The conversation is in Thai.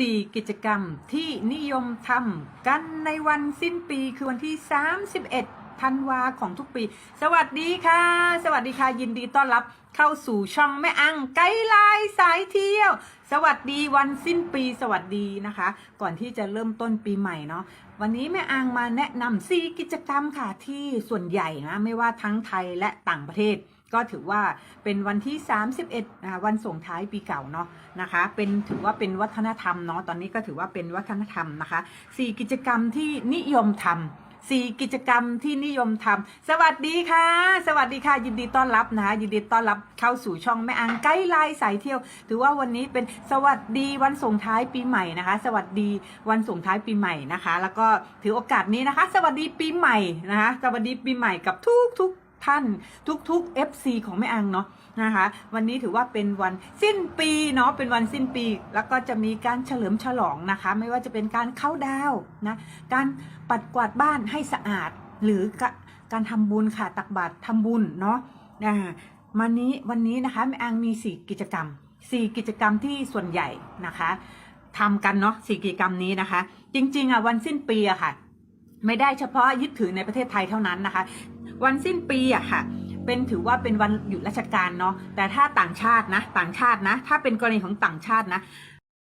4 กิจกรรมที่นิยมทำกันในวันสิ้นปีคือวันที่ 31ธันวาของทุกปี สวัสดีค่ะ สวัสดีค่ะ ยินดีต้อนรับเข้าสู่ช่องแม่อังไกด์ไลน์สายเที่ยว สวัสดีวันสิ้นปีสวัสดีนะคะ ก่อนที่จะเริ่มต้นปีใหม่เนาะวันนี้แม่อังมาแนะนำ4กิจกรรมค่ะที่ส่วนใหญ่นะไม่ว่าทั้งไทยและต่างประเทศ ก็ถือว่าเป็นวันที่ 31นะคะวันส่งท้ายปีเก่าเนาะนะคะ เป็นถือว่าเป็นวัฒนธรรมเนาะตอนนี้ก็ถือว่าเป็นวัฒนธรรมนะคะ 4 กิจกรรมที่นิยมทำสี่กิจกรรมที่นิยมทำสวัสดีค่ะ สวัสดีค่ะ ยินดีต้อนรับนะคะยินดีต้อนรับเข้าสู่ช่องแม่อังไกด์ไลน์สายเที่ยว ถือว่าวันนี้เป็นสวัสดีวันส่งท้ายปีใหม่นะคะ สวัสดีวันส่งท้ายปีใหม่นะคะ แล้วก็ถือโอกาสนี้นะคะ สวัสดีปีใหม่นะคะ สวัสดีปีใหม่กับทุกทุก ท่านทุกๆ FC ของแม่อังเนาะนะคะวันนี้ถือว่าเป็นวันสิ้นปีเนาะเป็นวันสิ้นปี แล้วก็จะมีการเฉลิมฉลองนะคะ ไม่ว่าจะเป็นการเข้าดาวนะการปัดกวาดบ้านให้สะอาด หรือกการทำบุญค่ะตักบาตรทำบุญเนาะอ่าวันนี้วันนี้นะคะแม่อังมี4กิจกรรม4กิจกรรมที่ส่วนใหญ่นะคะทำกันเนาะ4กิจกรรมนี้นะคะ จริงๆอะวันสิ้นปีอะค่ะ ไม่ได้เฉพาะยึดถือในประเทศไทยเท่านั้นนะคะ วันสิ้นปีอะค่ะ เป็นถือว่าเป็นวันหยุดราชการเนาะแต่ถ้าต่างชาตินะ ต่างชาตินะ ถ้าเป็นกรณีของต่างชาตินะ